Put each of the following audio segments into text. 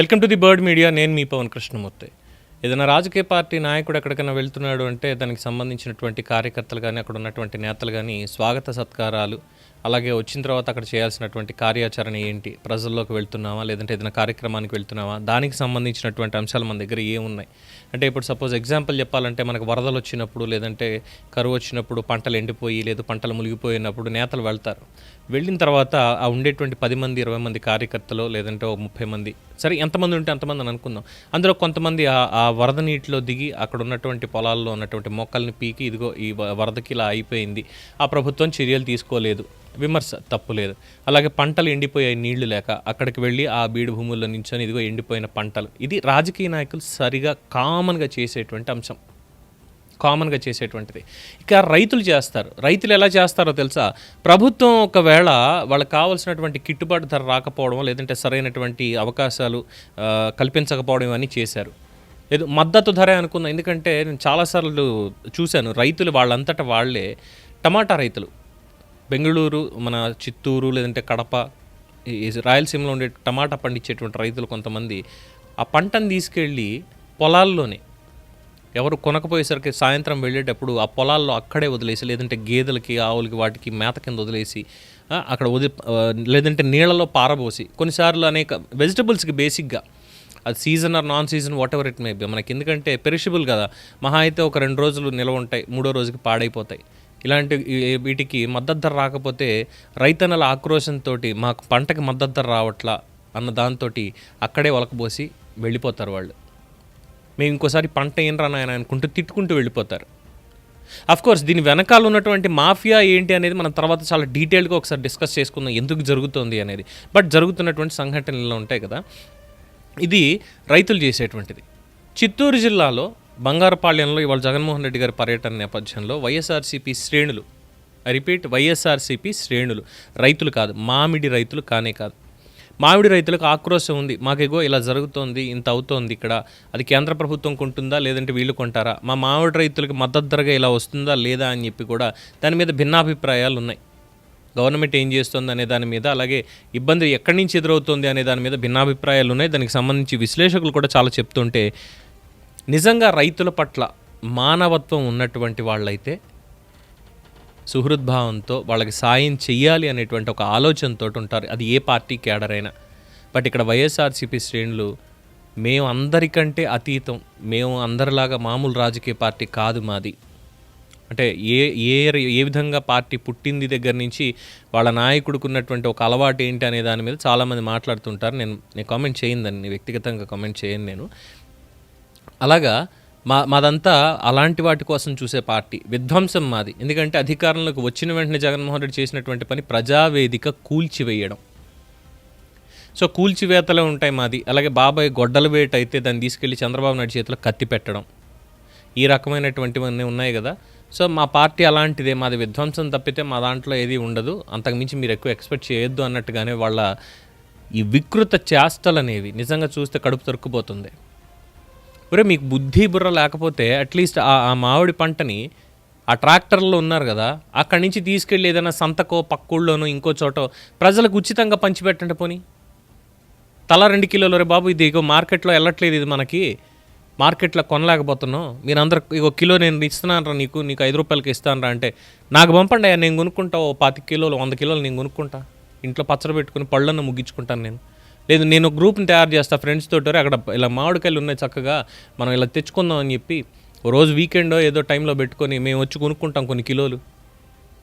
Welcome to the bird media. నేను మీ పవన్ కృష్ణమూర్తి. ఏదైనా రాజకీయ పార్టీ నాయకుడు ఎక్కడికైనా వెళ్తున్నాడు అంటే దానికి సంబంధించినటువంటి కార్యకర్తలు కానీ అక్కడ ఉన్నటువంటి నేతలు కానీ స్వాగత సత్కారాలు అలాగే వచ్చిన తర్వాత అక్కడ చేయాల్సినటువంటి కార్యాచరణ ఏంటి? ప్రజల్లోకి వెళ్తున్నావా? లేదంటే ఏదైనా కార్యక్రమానికి వెళ్తున్నావా? దానికి సంబంధించినటువంటి అంశాలు మన దగ్గర ఏమున్నాయి? అంటే ఇప్పుడు సపోజ్ ఎగ్జాంపుల్ చెప్పాలంటే మనకు వరదలు వచ్చినప్పుడు లేదంటే కరువు వచ్చినప్పుడు పంటలు ఎండిపోయి లేదు పంటలు మునిగిపోయినప్పుడు నేతలు వెళ్తారు. వెళ్ళిన తర్వాత ఆ ఉండేటువంటి పది మంది ఇరవై మంది కార్యకర్తలు లేదంటే ఒక ముప్పై మంది సరే ఎంతమంది ఉంటే అంతమంది అని అనుకుందాం. అందులో కొంతమంది ఆ ఆ వరద నీటిలో దిగి అక్కడ ఉన్నటువంటి పొలాల్లో ఉన్నటువంటి మొక్కల్ని పీకి ఇదిగో ఈ వ- వరదకి ఇలా అయిపోయింది. ఆ ప్రభుత్వం చర్యలు తీసుకోలేదు. విమర్శ తప్పు లేదు. అలాగే పంటలు ఎండిపోయాయి నీళ్ళు లేక అక్కడికి వెళ్ళి ఆ బీడు భూముల్లో నించొని ఇదిగో ఎండిపోయిన పంటలు. ఇది రాజకీయ నాయకులు సరిగా కామన్గా చేసేటువంటి అంశం. కామన్గా చేసేటువంటిది. ఇక రైతులు చేస్తారు. రైతులు ఎలా చేస్తారో తెలుసా? ప్రభుత్వం ఒకవేళ వాళ్ళకి కావాల్సినటువంటి గిట్టుబాటు ధర రాకపోవడం లేదంటే సరైనటువంటి అవకాశాలు కల్పించకపోవడం ఇవన్నీ చేశారు. లేదు మద్దతు ధర అనుకున్నా ఎందుకంటే నేను చాలాసార్లు చూశాను రైతులు వాళ్ళంతటా వాళ్ళే టమాటా రైతులు. బెంగళూరు మన చిత్తూరు లేదంటే కడప రాయలసీమలో ఉండే టమాటా పండించేటువంటి రైతులు కొంతమంది ఆ పంటను తీసుకెళ్ళి పొలాల్లోనే ఎవరు కొనకపోయేసరికి సాయంత్రం వెళ్ళేటప్పుడు ఆ పొలాల్లో అక్కడే వదిలేసి లేదంటే గేదెలకి ఆవులకి వాటికి మేత కింద వదిలేసి అక్కడ వది లేదంటే నీళ్ళలో పారబోసి కొన్నిసార్లు అనేక వెజిటబుల్స్కి బేసిక్గా అది season or non season whatever it may be మనకి ఎందుకంటే పెరిషబుల్ కదా మహా అయితే ఒక రెండు రోజులు నిల్వ ఉంటాయి మూడో రోజుకి పాడైపోతాయి. ఇలాంటి వీటికి మద్దతు ధర రాకపోతే రైతన్నల ఆక్రోశంతో మాకు పంటకి మద్దతు ధర రావట్లా అన్న దాంతో అక్కడే ఒలకబోసి వెళ్ళిపోతారు వాళ్ళు. మేము ఇంకోసారి పంట ఏం రానాయన అనుకుంటూ తిట్టుకుంటూ వెళ్ళిపోతారు. అఫ్ కోర్స్ దీని వెనకాల ఉన్నటువంటి మాఫియా ఏంటి అనేది మనం తర్వాత చాలా డీటెయిల్గా ఒకసారి డిస్కస్ చేసుకుందాం ఎందుకు జరుగుతుంది అనేది. బట్ జరుగుతున్నటువంటి సంఘటనలు ఉంటాయి కదా. ఇది రైతులు చేసేటువంటిది. చిత్తూరు జిల్లాలో బంగారపాళ్యంలో ఇవాళ జగన్మోహన్ రెడ్డి గారి పర్యటన నేపథ్యంలో వైఎస్ఆర్సీపీ శ్రేణులు. ఐ రిపీట్ వైఎస్ఆర్సీపీ శ్రేణులు. రైతులు కాదు మామిడి రైతులు కానే కాదు. మామిడి రైతులకు ఆక్రోశం ఉంది. మాకేగో ఇలా జరుగుతోంది ఇంత అవుతోంది ఇక్కడ. అది కేంద్ర ప్రభుత్వం కొంటుందా లేదంటే వీళ్ళు కొంటారా? మా మామిడి రైతులకు మద్దతు ధరగా ఇలా వస్తుందా లేదా అని చెప్పి కూడా దాని మీద భిన్నాభిప్రాయాలు ఉన్నాయి. గవర్నమెంట్ ఏం చేస్తుంది అనే దాని మీద అలాగే ఇబ్బంది ఎక్కడి నుంచి ఎదురవుతుంది అనే దాని మీద భిన్నాభిప్రాయాలు ఉన్నాయి. దానికి సంబంధించి విశ్లేషకులు కూడా చాలా చెప్తుంటే నిజంగా రైతుల పట్ల మానవత్వం ఉన్నటువంటి వాళ్ళైతే సుహృద్భావంతో వాళ్ళకి సాయం చెయ్యాలి అనేటువంటి ఒక ఆలోచనతో ఉంటారు. అది ఏ పార్టీ క్యాడర్ అయినా. బట్ ఇక్కడ వైఎస్ఆర్సీపీ శ్రేణులు మేము అందరికంటే అతీతం మేము అందరిలాగా మామూలు రాజకీయ పార్టీ కాదు మాది. అంటే ఏ ఏ ఏ విధంగా పార్టీ పుట్టింది దగ్గర నుంచి వాళ్ళ నాయకుడికి ఉన్నటువంటి ఒక అలవాటు ఏంటి అనే దాని మీద చాలామంది మాట్లాడుతుంటారు. నేను నేను కామెంట్ చేయిందని వ్యక్తిగతంగా కామెంట్ చేయను నేను. అలాగా మా మాదంతా అలాంటి వాటి కోసం చూసే పార్టీ విధ్వంసం మాది. ఎందుకంటే అధికారంలోకి వచ్చిన వెంటనే జగన్మోహన్ రెడ్డి చేసినటువంటి పని ప్రజావేదిక కూల్చివేయడం. సో కూల్చివేతలే ఉంటాయి మాది. అలాగే బాబాయ్ గొడ్డల వేట అయితే దాన్ని తీసుకెళ్ళి చంద్రబాబు నాయుడు చేతిలో కత్తి పెట్టడం. ఈ రకమైనటువంటివన్నీ ఉన్నాయి కదా. సో మా పార్టీ అలాంటిదే. మాది విధ్వంసం తప్పితే మా దాంట్లో ఏది ఉండదు. అంతకుమించి మీరు ఎక్కువ ఎక్స్పెక్ట్ చేయొద్దు అన్నట్టుగానే వాళ్ళ ఈ వికృత చేష్టలు అనేవి నిజంగా చూస్తే కడుపు తరుక్కుపోతుంది. ఒరే మీకు బుద్ధి బుర్ర లేకపోతే అట్లీస్ట్ ఆ మామిడి పంటని ఆ ట్రాక్టర్లో ఉన్నారు కదా అక్కడి నుంచి తీసుకెళ్ళి ఏదైనా సంతకో పక్కూళ్ళలోనో ఇంకో చోటో ప్రజలకు ఉచితంగా పంచిపెట్టండి పోనీ. తల రెండు కిలోలు రే బాబు ఇది ఇగో మార్కెట్లో వెళ్ళట్లేదు ఇది మనకి మార్కెట్లో కొనలేకపోతున్నాం. మీరందరూ ఇగో కిలో నేను ఇస్తున్నాను రా నీకు నీకు ఐదు రూపాయలకి ఇస్తాను రా అంటే నాకు పంపండి అయ్యా నేను కొనుక్కుంటా ఓ పాతి కిలోలు వంద కిలోలు నేను కొనుక్కుంటా. ఇంట్లో పచ్చడి పెట్టుకుని పళ్ళను ముగ్గించుకుంటాను నేను. లేదు నేను గ్రూప్ని తయారు చేస్తా ఫ్రెండ్స్ తోటి అక్కడ ఇలా మామిడికాయలు ఉన్నాయి చక్కగా మనం ఇలా తెచ్చుకుందాం అని చెప్పి రోజు వీకెండ్ ఏదో టైంలో పెట్టుకొని మేము వచ్చి కొనుక్కుంటాం కొన్ని కిలోలు.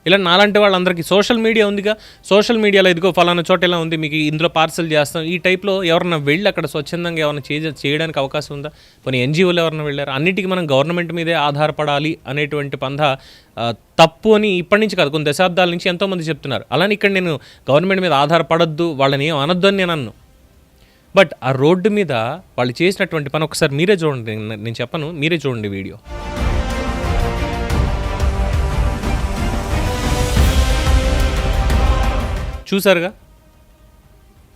ఇలా నాలాంటి వాళ్ళందరికీ సోషల్ మీడియా ఉందిగా. సోషల్ మీడియాలో ఇదిగో ఫలానా చోట ఇలా ఉంది మీకు ఇందులో పార్సల్ చేస్తాం. ఈ టైప్లో ఎవరన్నా వెళ్ళి అక్కడ స్వచ్ఛందంగా ఏమైనా చేయ చేయడానికి అవకాశం ఉందా? కొన్ని ఎన్జిఓలు ఎవరైనా వెళ్ళారు? అన్నిటికీ మనం గవర్నమెంట్ మీదే ఆధారపడాలి అనేటువంటి పంధ తప్పు అని ఇప్పటి నుంచి కాదు కొన్ని దశాబ్దాల నుంచి ఎంతోమంది చెప్తున్నారు. అలానే ఇక్కడ నేను గవర్నమెంట్ మీద ఆధారపడద్దు వాళ్ళని ఏం అనొద్దు అని నేను అన్నాను బట్ ఆ రోడ్డు మీద వాళ్ళు చేసినటువంటి పని ఒకసారి మీరే చూడండి నేను- చెప్పను మీరే చూడండి వీడియో. చూసారుగా?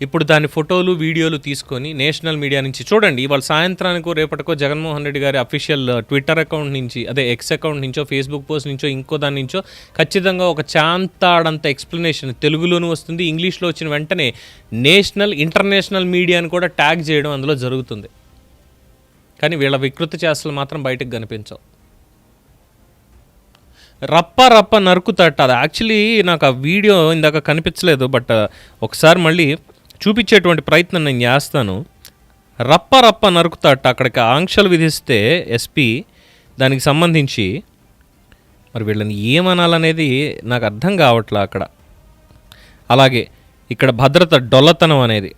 ఇప్పుడు దాని ఫోటోలు వీడియోలు తీసుకొని నేషనల్ మీడియా నుంచి చూడండి. ఇవాళ సాయంత్రానికో రేపటికో జగన్మోహన్ రెడ్డి గారి అఫీషియల్ ట్విట్టర్ అకౌంట్ నుంచి అదే ఎక్స్ అకౌంట్ నుంచో ఫేస్బుక్ పోస్ట్ నుంచో ఇంకో దాని నుంచో ఖచ్చితంగా ఒక చాంతాడంత ఎక్స్ప్లెనేషన్ తెలుగులోనూ వస్తుంది. ఇంగ్లీష్లో వచ్చిన వెంటనే నేషనల్ ఇంటర్నేషనల్ మీడియాని కూడా ట్యాగ్ చేయడం అందులో జరుగుతుంది. కానీ వీళ్ళ వికృత చేష్టలు మాత్రం బయటకు కనిపించవు. రప్ప రప్ప నరుకుతట. అది యాక్చువల్లీ నాకు ఆ వీడియో ఇందాక కనిపించలేదు బట్ ఒకసారి మళ్ళీ చూపించేటువంటి ప్రయత్నం నేను చేస్తాను. రప్ప రప్ప నరుకుతాట అక్కడికి ఆంక్షలు విధిస్తే ఎస్పీ దానికి సంబంధించి మరి వీళ్ళని ఏమనాలనేది నాకు అర్థం కావట్లే అక్కడ. అలాగే ఇక్కడ భద్రత డొల్లతనం అనేది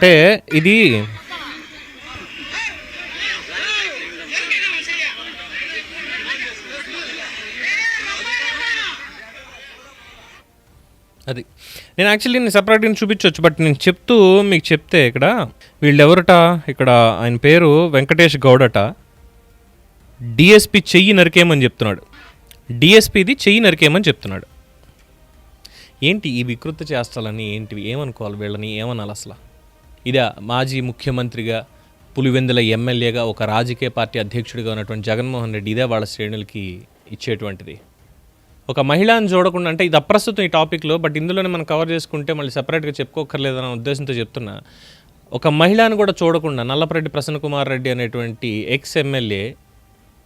అంటే ఇది అది. నేను యాక్చువల్లీ నేను సపరేట్గా చూపించవచ్చు బట్ నేను చెప్తూ మీకు చెప్తే ఇక్కడ వీళ్ళు ఎవరట ఇక్కడ ఆయన పేరు వెంకటేష్ గౌడట. డిఎస్పి చెయ్యి నరికేయమని చెప్తున్నాడు. డిఎస్పిది చెయ్యి నరికేయమని చెప్తున్నాడు. ఏంటి ఈ వికృత చేస్తాలని ఏంటివి? ఏమనుకోవాలి వీళ్ళని? ఏమనాలి అసలు? ఇదా మాజీ ముఖ్యమంత్రిగా పులివెందుల ఎమ్మెల్యేగా ఒక రాజకీయ పార్టీ అధ్యక్షుడిగా ఉన్నటువంటి జగన్మోహన్ రెడ్డి ఇదే వాళ్ళ శ్రేణులకి ఇచ్చేటువంటిది. ఒక మహిళను చూడకుండా అంటే ఇది అప్రస్తుతం ఈ టాపిక్లో బట్ ఇందులోనే మనం కవర్ చేసుకుంటే మళ్ళీ సపరేట్గా చెప్పుకోకర్లేదన్న ఉద్దేశంతో చెప్తున్నా. ఒక మహిళను కూడా చూడకుండా నల్లపరెడ్డి ప్రసన్న కుమార్ రెడ్డి అనేటువంటి ఎక్స్ ఎమ్మెల్యే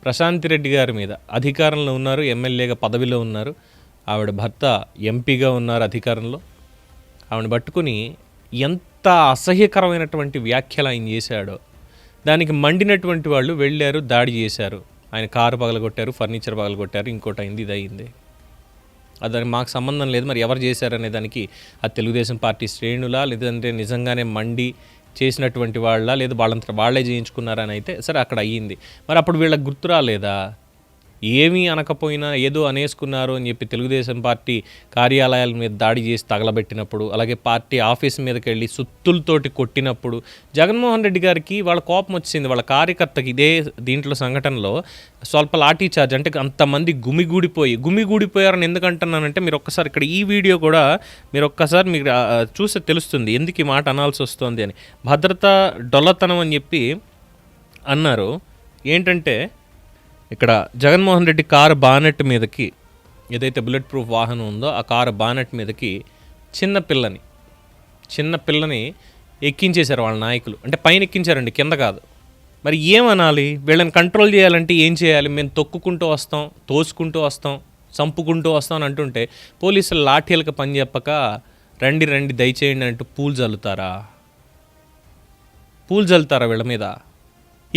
ప్రశాంతి రెడ్డి గారి మీద అధికారంలో ఉన్నారు ఎమ్మెల్యేగా పదవిలో ఉన్నారు. ఆవిడ భర్త ఎంపీగా ఉన్నారు అధికారంలో. ఆవిడ పట్టుకుని ఎంత అసహ్యకరమైనటువంటి వ్యాఖ్యలు ఆయన చేశాడో. దానికి మండినటువంటి వాళ్ళు వెళ్ళారు దాడి చేశారు. ఆయన కారు పగలగొట్టారు ఫర్నిచర్ పగలగొట్టారు ఇంకోటి అయింది ఇది అయింది. అది దానికి మాకు సంబంధం లేదు మరి ఎవరు చేశారనే దానికి ఆ తెలుగుదేశం పార్టీ శ్రేణులా లేదంటే నిజంగానే మండి చేసినటువంటి వాళ్ళ లేదా వాళ్ళంతా వాళ్ళే చేయించుకున్నారని అయితే సరే అక్కడ అయ్యింది. మరి అప్పుడు వీళ్ళకి గుర్తు రాలేదా? ఏమీ అనకపోయినా ఏదో అనేసుకున్నారు అని చెప్పి తెలుగుదేశం పార్టీ కార్యాలయాల మీద దాడి చేసి తగలబెట్టినప్పుడు అలాగే పార్టీ ఆఫీస్ మీదకి వెళ్ళి సుత్తులతోటి కొట్టినప్పుడు జగన్మోహన్ రెడ్డి గారికి వాళ్ళ కోపం వచ్చింది. వాళ్ళ కార్యకర్తకి ఇదే దీంట్లో సంఘటనలో స్వల్ప లాఠీ చార్జ్ అంటే అంతమంది గుమిగూడిపోయి గుమిగూడిపోయారని ఎందుకంటున్నానంటే మీరు ఒక్కసారి ఇక్కడ ఈ వీడియో కూడా మీరు ఒక్కసారి మీరు చూస్తే తెలుస్తుంది ఎందుకు ఈ మాట అనాల్సి వస్తుంది అని. భద్రత డొల్లతనం అని చెప్పి అన్నారు. ఏంటంటే ఇక్కడ జగన్మోహన్ రెడ్డి కారు బానెట్ మీదకి ఏదైతే బుల్లెట్ ప్రూఫ్ వాహనం ఉందో ఆ కారు బానెట్ మీదకి చిన్న పిల్లని చిన్న పిల్లని ఎక్కించేశారు వాళ్ళ నాయకులు. అంటే పైన ఎక్కించారండి కింద కాదు. మరి ఏమనాలి? వీళ్ళని కంట్రోల్ చేయాలంటే ఏం చేయాలి? మేము తొక్కుకుంటూ వస్తాం తోసుకుంటూ వస్తాం చంపుకుంటూ వస్తాం అని అంటుంటే పోలీసులు లాఠీలకు పని చెప్పక రండి రండి దయచేయండి అంటూ పూలు చల్లుతారా పూలు చల్లుతారా వీళ్ళ మీద?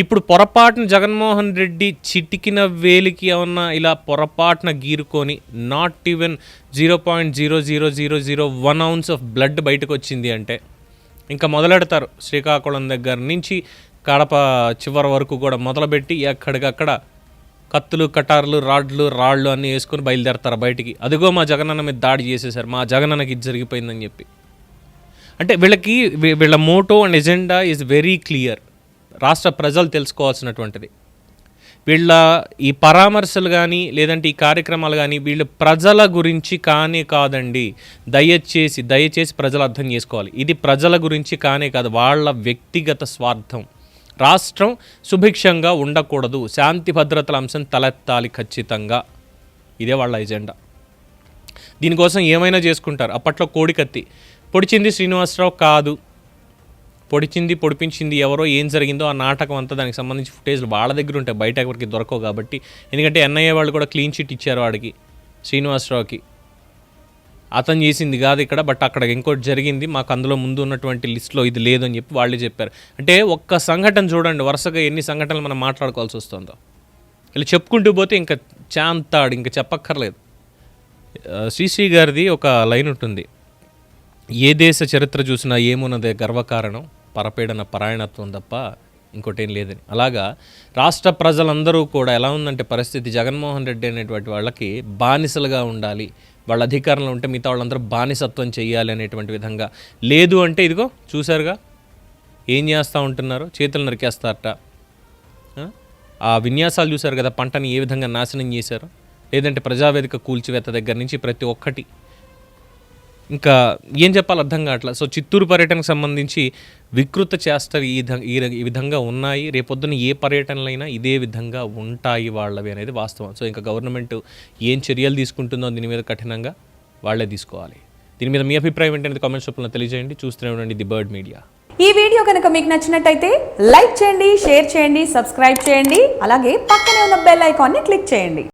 ఇప్పుడు పొరపాటున జగన్మోహన్ రెడ్డి చిటికిన వేలికి ఏమన్నా ఇలా పొరపాటున గీరుకొని not even zero point zero zero zero zero one ounce of blood బయటకు వచ్చింది అంటే ఇంకా మొదలెడతారు శ్రీకాకుళం దగ్గర నుంచి కడప చివరి వరకు కూడా మొదలుపెట్టి ఎక్కడికక్కడ కత్తులు కటార్లు రాడ్లు రాళ్ళు అన్నీ వేసుకొని బయలుదేరతారు బయటికి. అదిగో మా జగనన్న మీద దాడి చేసేసారు మా జగనన్నకి ఇది జరిగిపోయిందని చెప్పి. అంటే వీళ్ళకి వీళ్ళ motto and agenda is very clear రాష్ట్ర ప్రజలు తెలుసుకోవాల్సినటువంటిది. వీళ్ళ ఈ పరామర్శలు కానీ లేదంటే ఈ కార్యక్రమాలు కానీ వీళ్ళు ప్రజల గురించి కానే కాదండి. దయచేసి దయచేసి ప్రజలు అర్థం చేసుకోవాలి. ఇది ప్రజల గురించి కానే కాదు వాళ్ళ వ్యక్తిగత స్వార్థం. రాష్ట్రం సుభిక్షంగా ఉండకూడదు. శాంతి భద్రతల అంశం తలెత్తాలి ఖచ్చితంగా. ఇదే వాళ్ళ ఎజెండా. దీనికోసం ఏమైనా చేసుకుంటారు. అప్పట్లో కోడికత్తి. పొడిచింది శ్రీనివాసరావు కాదు. పొడిచింది పొడిపించింది ఎవరో ఏం జరిగిందో ఆ నాటకం అంతా దానికి సంబంధించి ఫుటేజ్లు వాళ్ళ దగ్గర ఉంటాయి. బయట ఎవరికి దొరకవు కాబట్టి. ఎందుకంటే ఎన్ఐఏ వాళ్ళు కూడా క్లీన్ చిట్ ఇచ్చారు వాడికి శ్రీనివాసరావుకి. అతను చేసింది కాదు ఇక్కడ బట్ అక్కడ ఇంకోటి జరిగింది. మాకు అందులో ముందు ఉన్నటువంటి లిస్ట్లో ఇది లేదని చెప్పి వాళ్ళే చెప్పారు. అంటే ఒక్క సంఘటన చూడండి వరుసగా ఎన్ని సంఘటనలు మనం మాట్లాడుకోవాల్సి వస్తుందో. ఇలా చెప్పుకుంటూ పోతే ఇంకా చాంతాడు ఇంకా చెప్పక్కర్లేదు. శ్రీశ్రీ గారిది ఒక లైన్ ఉంటుంది. ఏ దేశ చరిత్ర చూసినా ఏమున్నదే గర్వకారణం? పరపీడన పరాయణత్వం తప్ప ఇంకోటేం లేదని. అలాగా రాష్ట్ర ప్రజలందరూ కూడా ఎలా ఉందంటే పరిస్థితి జగన్మోహన్ రెడ్డి అనేటువంటి వాళ్ళకి బానిసలుగా ఉండాలి. వాళ్ళ అధికారంలో ఉంటే మిగతా వాళ్ళందరూ బానిసత్వం చేయాలి అనేటువంటి విధంగా. లేదు అంటే ఇదిగో చూశారుగా? ఏం చేస్తూ ఉంటున్నారు? చేతులు నరికేస్తారట. ఆ? ఆ విన్యాసాలు చూశారు కదా పంటని ఏ విధంగా నాశనం చేశారు? లేదంటే ప్రజావేదిక కూల్చివేత దగ్గర నుంచి ప్రతి ఒక్కటి ఇంకా ఏం చెప్పాలి అర్థం కావట్లేదు. సో చిత్తూరు పర్యటనకు సంబంధించి వికృత చేష్టలు ఈ ఈ ఈ విధంగా ఉన్నాయి. రేపొద్దున ఏ పర్యటనలైనా ఇదే విధంగా ఉంటాయి వాళ్ళవి అనేది వాస్తవం. సో ఇంకా గవర్నమెంట్ ఏం చర్యలు తీసుకుంటుందో దీని మీద కఠినంగా వాళ్ళే తీసుకోవాలి. దీని మీద మీ అభిప్రాయం ఏంటనేది కామెంట్స్ రూపంలో తెలియజేయండి. చూస్తూనే ఉండండి ది బర్డ్ మీడియా. ఈ వీడియో కనుక మీకు నచ్చినట్టయితే లైక్ చేయండి షేర్ చేయండి సబ్స్క్రైబ్ చేయండి. అలాగే పక్కనే ఉన్న బెల్ ఐకాన్ని క్లిక్ చేయండి.